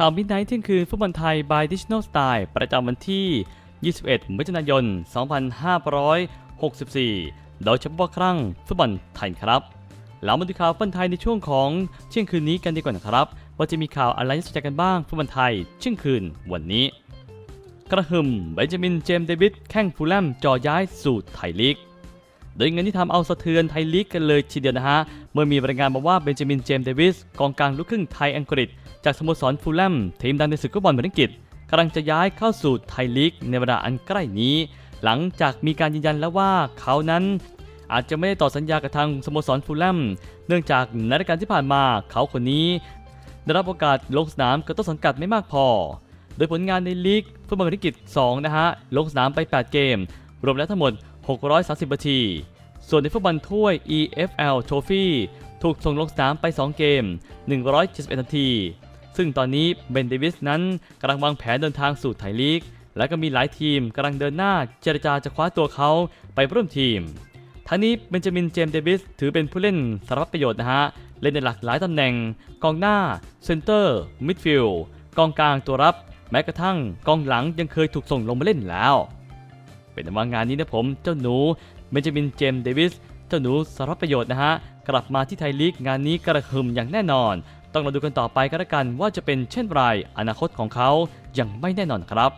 ข่าวมิดไนท์เที่ยงคืนฟุตบอลไทย by Digital Style ประจำวันที่ 21 มิถุนายน 2564 โดยเฉพาะครั้งฟุตบอลไทยครับเรามาดูข่าวฟุตบอลไทยในช่วงของเที่ยงคืนนี้กันดีกว่านะครับ ว่าจะมีข่าวอะไรน่าสนใจกันบ้างฟุตบอลไทยเที่ยงคืนวันนี้ กระหึ่มเบนจามินเจมส์เดวิดแข้งฟูลแลมจ่อย้ายสู่ไทยลีก โดยเงินที่ทำเอาสะเทือนไทยลีกกันเลยทีเดียวนะฮะ เมื่อมีรายงานมาว่าเบนจามินเจมส์เดวิสกองกลางลูกครึ่งไทยอังกฤษ จากสโมสรฟูลแลมทีมดังในศึกฟุตบอลบริกิตกำลังจะย้ายเข้าสู่ไทยลีกในเวลาอันใกล้นี้ หลังจากมีการยืนยันแล้วว่าเขานั้นอาจจะไม่ได้ต่อสัญญากับทางสโมสรฟูลแลม เนื่องจากในรายการที่ผ่านมาเขาคนนี้ ได้รับโอกาสลงสนามกับต้นสังกัดไม่มากพอ โดยผลงานในลีกฟุตบอลอังกฤษ2นะฮะ ลงสนามไป 8 เกม รวมแล้วทั้งหมด 630นาที ส่วนในฟุตบอลถ้วย EFL Trophy ถูกส่งลงสนามไป 2 เกม 171 นาที ซึ่งตอนนี้เบนเดวิสนั้นกำลังวางแผนเดินทางสู่ไทยลีก และก็มีหลายทีมกำลังเดินหน้าเจรจาจะคว้าตัวเขาไปร่วมทีมทั้งนี้เบนจามินเจมส์เดวิสถือเป็นผู้เล่นสารพัดประโยชน์นะฮะ เล่นในหลากหลายตำแหน่ง กองหน้า เซนเตอร์ มิดฟิลด์ กองกลางตัวรับ แม้กระทั่งกองหลังยังเคยถูกส่งลงมาเล่นแล้ว เป็นว่างานนี้นะผมเจ้าหนูเบนจามินเจมส์เดวิสเจ้าหนูสารประโยชน์นะฮะ กลับมาที่ไทยลีกงานนี้กระหึ่มอย่างแน่นอน ต้องมาดูกันต่อไปก็แล้วกันว่าจะเป็นเช่นไรอนาคตของเขายังไม่แน่นอนครับ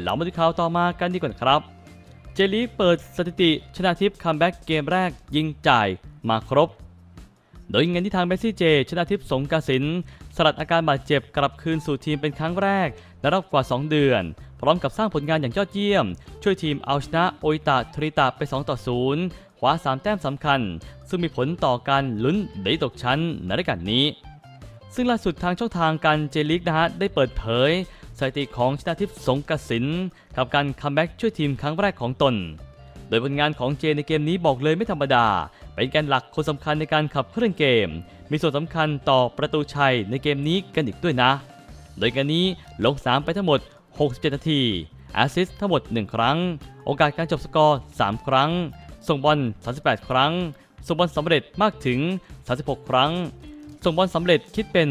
เรามาดูข่าวต่อมากันดีกว่าครับ เจลีเปิดสถิติชนะทิพย์คัมแบ็กเกมแรกยิงจ่ายมาครบ โดยเงินที่ทางเมสซี่เจ ชนะทิพย์สงกสินสลัดอาการบาดเจ็บกลับคืนสู่ทีมเป็นครั้งแรกในรอบกว่า 2 เดือน พร้อมกับสร้างผลงานอย่างยอดเยี่ยม ช่วยทีมเอาชนะโออิตาทริตาไป 2 ต่อ 0 คว้า 3 แต้มสำคัญ ซึ่งมีผลต่อการลุ้นได้ตกชั้นในรายการนี้ ซึ่งล่าสุดทางช่องทางการเจลิกนะฮะได้เปิดเผยสถิติของชนะทิพย์สงกสินกับการคัมแบ็กช่วยทีมครั้งแรกของตน โดยผลงานของเจในเกมนี้บอกเลยไม่ธรรมดา เป็นแกนหลักคนสำคัญในการขับเคลื่อนเกม มีส่วนสำคัญต่อประตูชัยในเกมนี้กันอีกด้วยนะ โดยการนี้ลงสามไปทั้งหมด 67 นาทีแอสซิสต์ทั้งหมด 1 ครั้ง โอกาสการจบสกอร์ 3 ครั้ง ส่งบอล 38 ครั้ง ส่งบอลสำเร็จมากถึง 36 ครั้ง ส่งบอลสำเร็จคิดเป็น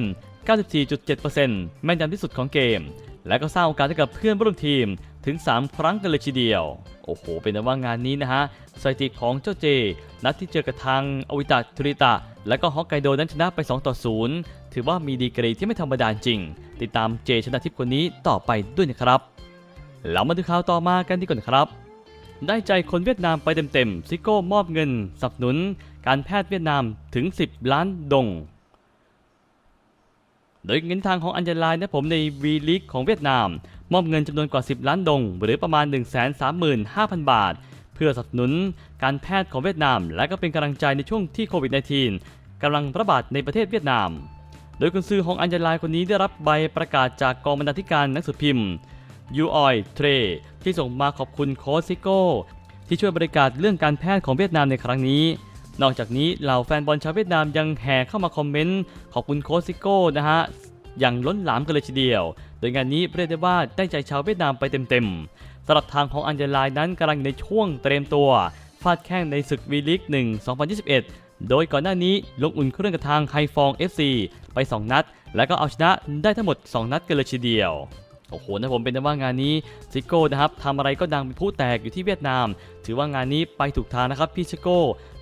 94.7%แม่นยำที่สุดของเกม และก็สร้างโอกาสให้กับเพื่อนร่วมทีมถึง 3 ครั้งกันเลยทีเดียว โอ้โห เป็นว่างานนี้นะฮะสถิติของเจ้าเจ นัดที่เจอกับทางอวิตาทริตะ และก็ฮอกไกโดนั้นชนะไป2ต่อ0ถือว่ามีดีกรีที่ไม่ธรรมดาจริง ติดตามเจชนะทิพย์คนนี้ต่อไปด้วยนะครับเรามาดูข่าวต่อมากันดีกว่านครับ ได้ใจคนเวียดนามไปเต็มๆซิโก้มอบเงินสนับสนุน การแพทย์เวียดนามถึง 10 ล้านดง โดยเงินทางของอันเจลายนะผมในวีลีกของเวียดนาม มอบเงินจำนวนกว่า 10 ล้านดง หรือประมาณ 135,000 บาท พื่อสนับสนุนการแพทย์ของเวียดนาม และก็เป็นกำลังใจในช่วงที่โควิด -19 กำลังระบาดในประเทศเวียดนาม โดยกุนซือของอันเจลายคนนี้ได้รับใบประกาศจากกองบรรณาธิการหนังสือพิมพ์ยูออยเทรที่ส่งมาขอบคุณโค้ชซิโก้ ที่ช่วยบริการเรื่องการแพทย์ของเวียดนามในครั้งนี้ นอกจากนี้เหล่าแฟนบอลชาวเวียดนามยังแห่เข้ามาคอมเมนต์ขอบคุณโค้ชซิโก้นะฮะอย่างล้นหลามกันเลยทีเดียว โดยงานนี้เรียกได้ว่าได้ใจชาวเวียดนามไปเต็มๆ สำหรับทางของอันเจลายนั้นกำลังในช่วงเตรียมตัวฟาดแข้งในศึกวีลีก1 2021 โดยก่อนหน้านี้ลงอุ่นเครื่องกับทางไฮฟอง FC ไป 2 นัด แล้วก็เอาชนะได้ทั้งหมด 2 นัดกันเลยทีเดียว โอ้โหนะผมเป็นแต่ว่างานนี้ซิโก้นะครับทำอะไรก็ดังเป็นผู้แตกอยู่ที่เวียดนาม ถือว่างานนี้ไปถูกทางนะครับพี่ซิโก้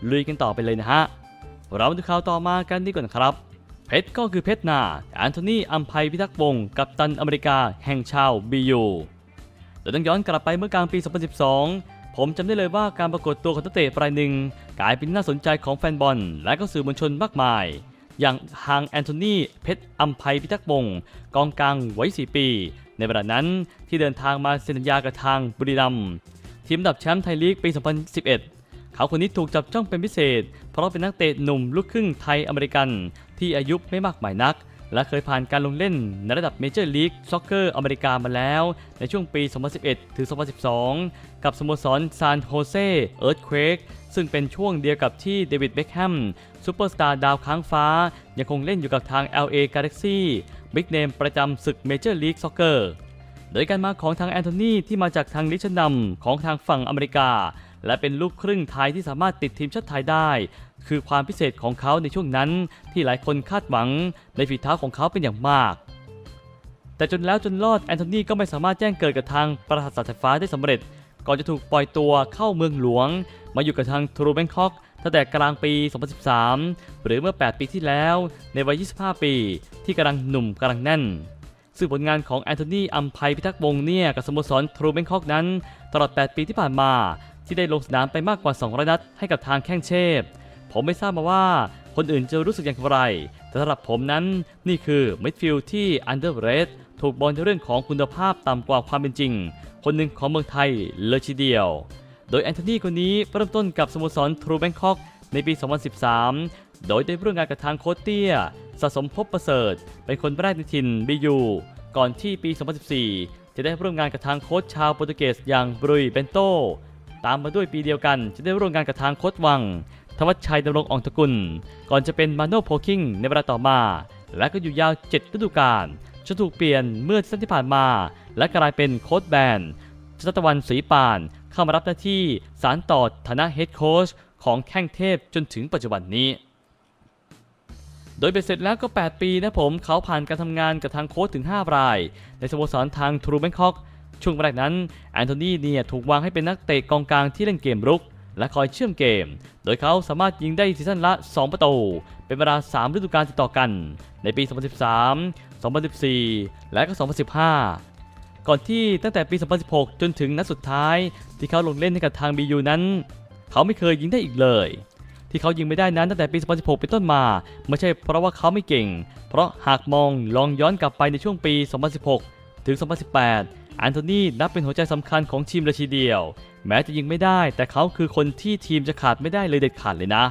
ลุยกันต่อไปเลยนะฮะ เรามาดูข่าวต่อมากันดีกว่านครับเพชรก็คือเพชรนาแอนโทนีอัมไพพิทักษ์วงกัปตันอเมริกาแห่งชาวบียู โดยต้องย้อนกลับไปเมื่อกลางปี 2012 ผมจำได้เลยว่าการปรากฏตัวของนักเตะรายหนึ่งกลายเป็นน่าสนใจของแฟนบอล และก็สื่อมวลชนมากมาย อย่างฮางแอนโทนีเพชรอัมไพพิทักษ์วงกองกลางวัย4ปี ในเวลานั้นที่เดินทางมาเซ็นสัญญากับทางบุรีรัมย์ทีมดับแชมป์ไทยลีกปี 2011เขาคนนี้ถูกจับจ้องเป็นพิเศษ เพราะเป็นนักเตะหนุ่มลูกครึ่งไทยอเมริกัน ที่อายุไม่มากมายนัก และเคยผ่านการลงเล่นในระดับเมเจอร์ลีกซ็อกเกอร์อเมริกามาแล้ว ในช่วงปี 2011 ถึง 2012 กับสโมสรซานโฮเซเอิร์ธเควกซึ่งเป็นช่วงเดียวกับที่เดวิดเบคแฮมซูเปอร์สตาร์ดาวค้างฟ้า ยังคงเล่นอยู่กับทาง LA Galaxy บิ๊กเนมประจำศึกเมเจอร์ลีกซ็อกเกอร์โดยการมาของทางแอนโทนีที่มาจากทางลิชนำของทางฝั่งอเมริกา และเป็นลูกครึ่งไทยที่สามารถติดทีมชาติไทยได้ คือความพิเศษของเขาในช่วงนั้นที่หลายคนคาดหวังในฝีเท้าของเขาเป็นอย่างมาก แต่จนแล้วจนรอดแอนโทนีก็ไม่สามารถแจ้งเกิดกับทางปราสาทไฟฟ้าได้สำเร็จ ก่อนจะถูกปล่อยตัวเข้าเมืองหลวง มาอยู่กับทางทรูแบงคอกตั้งแต่กลางปี 2013 หรือเมื่อ 8 ปีที่แล้วในวัย 25 ปี ที่กำลังหนุ่มกำลังแน่น ซึ่งผลงานของแอนโทนีอัมภัยพิทักษ์วงเนี่ยกับสโมสรทรูแบงคอกนั้น ตลอด 8 ปีที่ผ่านมา ที่ได้ลงสนามไปมากกว่า 200 นัดให้กับทางแข้งเทพ ผมไม่ทราบมาว่าคนอื่นจะรู้สึกอย่างไร แต่สำหรับผมนั้นนี่คือมิดฟิลด์ที่อันเดอร์เรทถูกบอลในเรื่องของคุณภาพต่ำกว่าความเป็นจริง คนหนึ่งของเมืองไทยเลยทีเดียว โดยแอนโทนีคนนี้เริ่มต้นกับสโมสรทรูแบงคอกในปี 2013 โดยได้ร่วมงานกับทางโคชเตียสะสมภพประเสริฐ เป็นคนแรกในถิ่นบียูก่อนที่ปี 2014 จะได้ร่วมงานกับทางโค้ชชาวโปรตุเกสอย่างบรุยเบนโต ตามมาด้วยปีเดียวกันจะได้ร่วมงานกับทางโค้ชวัง ธวัชชัยดำรงอ่องตระกุล ก่อนจะเป็นมาโนโพคิงในเวลาต่อมา และก็อยู่ยาว 7 ฤดูกาลจนถูกเปลี่ยนเมื่อซีซั่นที่ผ่านมา และกลายเป็นโค้ชแบนชัตวันศรีปาน เข้ามารับหน้าที่สารต่อฐานะเฮดโค้ชของแข้งเทพจนถึงปัจจุบันนี้ โดยเบ็ดเสร็จแล้วก็ 8 ปีนะผมเขาผ่านการทำงานกับทางโค้ชถึง 5 ราย ในสโมสรทางทรูแบงคอกช่วงแรกนั้นแอนโทนีเนี่ยถูกวางให้เป็นนักเตะกองกลางที่เล่นเกมรุก และคอยเชื่อมเกม โดยเขาสามารถยิงได้ซีซั่นละ 2 ประตู เป็นเวลา 3 ฤดูกาลติดต่อกัน ในปี 2013 2014 และก็ 2015 ก่อนที่ตั้งแต่ปี 2016 จนถึงนัดสุดท้าย ที่เขาลงเล่นให้กับทาง BU นั้น เขาไม่เคยยิงได้อีกเลย ที่เขายิงไม่ได้นั้นตั้งแต่ปี 2016 เป็นต้นมา ไม่ใช่เพราะว่าเขาไม่เก่ง เพราะหากมองลองย้อนกลับไปในช่วงปี 2016 ถึง 2018แอนโทนีนับเป็นหัวใจสำคัญของทีมเลยทีเดียว แม้จะยิงไม่ได้ แต่เขาคือคนที่ทีมจะขาดไม่ได้เลยเด็ดขาดเลยนะ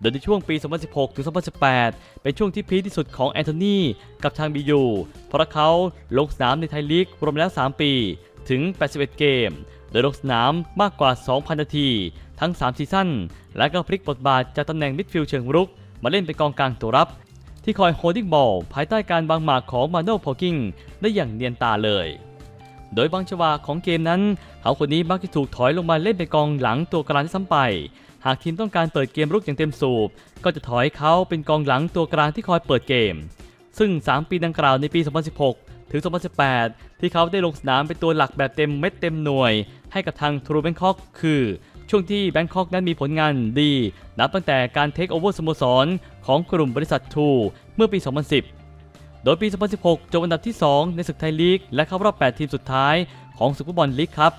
โดยในช่วงปี 2016 ถึง 2018 เป็นช่วงที่พีคที่สุดของแอนโทนีกับทางบียูเพราะเขาลงสนามในไทยลีกรวมแล้ว 3 ปี ถึง 81 เกม โดยลงสนามมากกว่า 2,000 นาที ทั้ง 3 ซีซั่น และก็พลิกบทบาทจากตำแหน่งมิดฟิลด์เชิงรุก มาเล่นเป็นกองกลางตัวรับ ที่คอยโฮลดิ้งบอลภายใต้การวางหมากของมาโนโพอกิงได้อย่างเนียนตาเลย โดยบางจังหวะของเกมนั้น เขาคนนี้มักจะถูกถอยลงมาเล่นเป็นกองหลังตัวกลางที่ซ้ำไป หากทีมต้องการเปิดเกมรุกอย่างเต็มสูบ ก็จะถอยเขาเป็นกองหลังตัวกลางที่คอยเปิดเกม ซึ่ง 3 ปีดังกล่าวในปี 2016 ถึง 2018 ที่เขาได้ลงสนามเป็นตัวหลักแบบเต็มเม็ดเต็มหน่วย ให้กับทางทรูแบงคอกคือช่วงที่แบงคอกนั้นมีผลงานดี นับตั้งแต่การเทคโอเวอร์สโมสรของกลุ่มบริษัททูเมื่อปี 2010 ดยปี 2016 จบอันดับที่ 2 ในศึกไทยลีก และเข้ารอบ 8 ทีมสุดท้ายของศึกฟุตบอลลีกครับ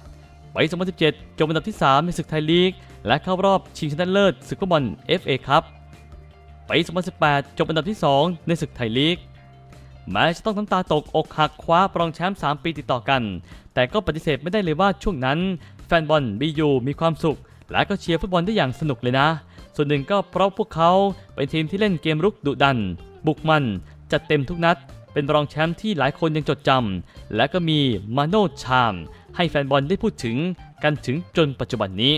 ปี2017 จบอันดับที่ 3 ในศึกไทยลีก และเข้ารอบชิงชนะเลิศศึกฟุตบอล FA ครับปี2018 จบอันดับที่ 2 ในศึกไทยลีก แม้จะต้องน้ำตาตกอกหักคว้าปรองแชมป์3ปีติดต่อกัน แต่ก็ปฏิเสธไม่ได้เลยว่าช่วงนั้น แฟนบอลบียูมีความสุข และก็เชียร์ฟุตบอลได้อย่างสนุกเลยนะ ส่วนหนึ่งก็เพราะพวกเขาเป็นทีมที่เล่นเกมรุกดุดัน บุกมัน จัดเต็มทุกนัด เป็นรองแชมป์ที่หลายคนยังจดจำ และก็มีมาโนชาม ให้แฟนบอลได้พูดถึงกันถึงจนปัจจุบันนี้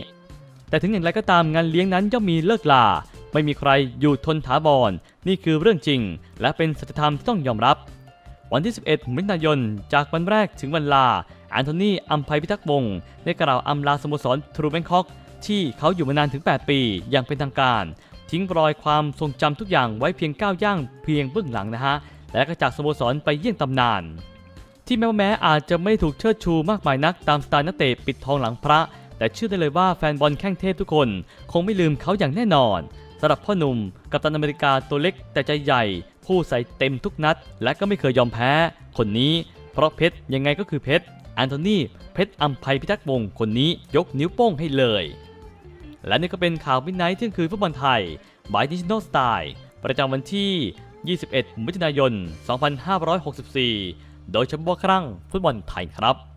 แต่ถึงอย่างไรก็ตามงานเลี้ยงนั้นย่อมมีเลิกลา ไม่มีใครอยู่ทนถาวร นี่คือเรื่องจริง และเป็นสัจธรรมที่ต้องยอมรับ วันที่ 11 มิถุนายน จากวันแรกถึงวันลาแอนโทนีอัมภัยพิทักษ์วงศ์ได้กล่าวอำลาสโมสรทรูแบงคอกที่เขาอยู่มานานถึง 8 ปี อย่างเป็นทางการ ทิ้งรอยความทรงจำทุกอย่างไว้เพียงก้าวย่างเพียงเบื้องหลังนะฮะ และก็จากสโมสรไปเยี่ยงตำนาน ที่แม้ว่าแม้อาจจะไม่ถูกเชิดชูมากมายนักตามสไตล์นักเตะปิดทองหลังพระ แต่เชื่อได้เลยว่าแฟนบอลแข้งเทพทุกคน คงไม่ลืมเขาอย่างแน่นอนสำหรับพ่อหนุ่มกัปตันอเมริกาตัวเล็กแต่ใจใหญ่ ผู้ใส่เต็มทุกนัด และก็ไม่เคยยอมแพ้ คนนี้เพราะเพชรยังไงก็คือเพชรแอนโทนีเพชรอัมภัยพิทักษ์วงศ์คนนี้ยกนิ้วโป้งให้เลย และนี่ก็เป็นข่าววินไนท์เที่ยงคืนฟุตบอลไทยบายดิจิ t a ลสไตล์ประจำวันที่ 21 มิถุนายน 2564 โดยเฉพาะครั้งฟุตบอลไทยครับ